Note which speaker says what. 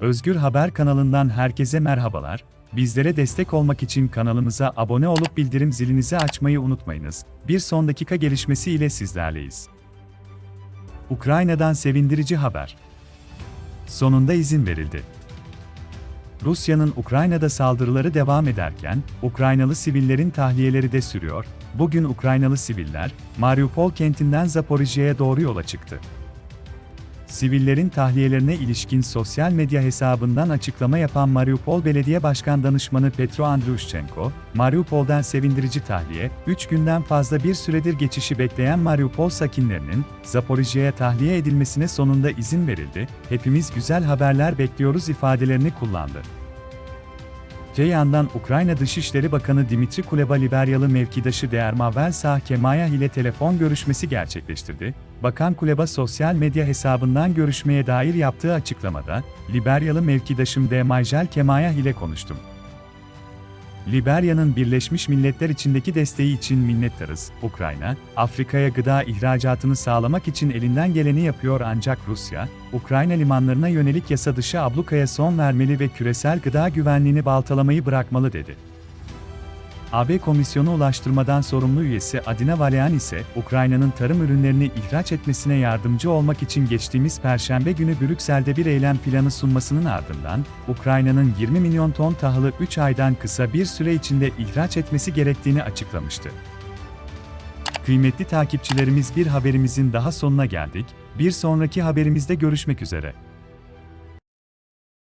Speaker 1: Özgür Haber kanalından herkese merhabalar. Bizlere destek olmak için kanalımıza abone olup bildirim zilinizi açmayı unutmayınız. Bir son dakika gelişmesi ile sizlerleyiz. Ukrayna'dan sevindirici haber. Sonunda izin verildi. Rusya'nın Ukrayna'da saldırıları devam ederken, Ukraynalı sivillerin tahliyeleri de sürüyor. Bugün Ukraynalı siviller, Mariupol kentinden Zaporijya'ya doğru yola çıktı. Sivillerin tahliyelerine ilişkin sosyal medya hesabından açıklama yapan Mariupol Belediye Başkan Danışmanı Petro Andriushchenko, Mariupol'dan sevindirici tahliye, 3 günden fazla bir süredir geçişi bekleyen Mariupol sakinlerinin, Zaporijya'ya tahliye edilmesine sonunda izin verildi, hepimiz güzel haberler bekliyoruz ifadelerini kullandı. Öte yandan Ukrayna Dışişleri Bakanı Dimitri Kuleba Liberyalı mevkidaşı Değermavel Sah Kemaya ile telefon görüşmesi gerçekleştirdi. Bakan Kuleba sosyal medya hesabından görüşmeye dair yaptığı açıklamada, Liberyalı mevkidaşım Değermajel Kemaya ile konuştum. Liberya'nın Birleşmiş Milletler içindeki desteği için minnettarız. Ukrayna, Afrika'ya gıda ihracatını sağlamak için elinden geleni yapıyor ancak Rusya, Ukrayna limanlarına yönelik yasa dışı ablukaya son vermeli ve küresel gıda güvenliğini baltalamayı bırakmalı dedi. AB Komisyonu Ulaştırmadan sorumlu üyesi Adina Valean ise, Ukrayna'nın tarım ürünlerini ihraç etmesine yardımcı olmak için geçtiğimiz Perşembe günü Brüksel'de bir eylem planı sunmasının ardından, Ukrayna'nın 20 milyon ton tahılı 3 aydan kısa bir süre içinde ihraç etmesi gerektiğini açıklamıştı. Kıymetli takipçilerimiz bir haberimizin daha sonuna geldik, bir sonraki haberimizde görüşmek üzere.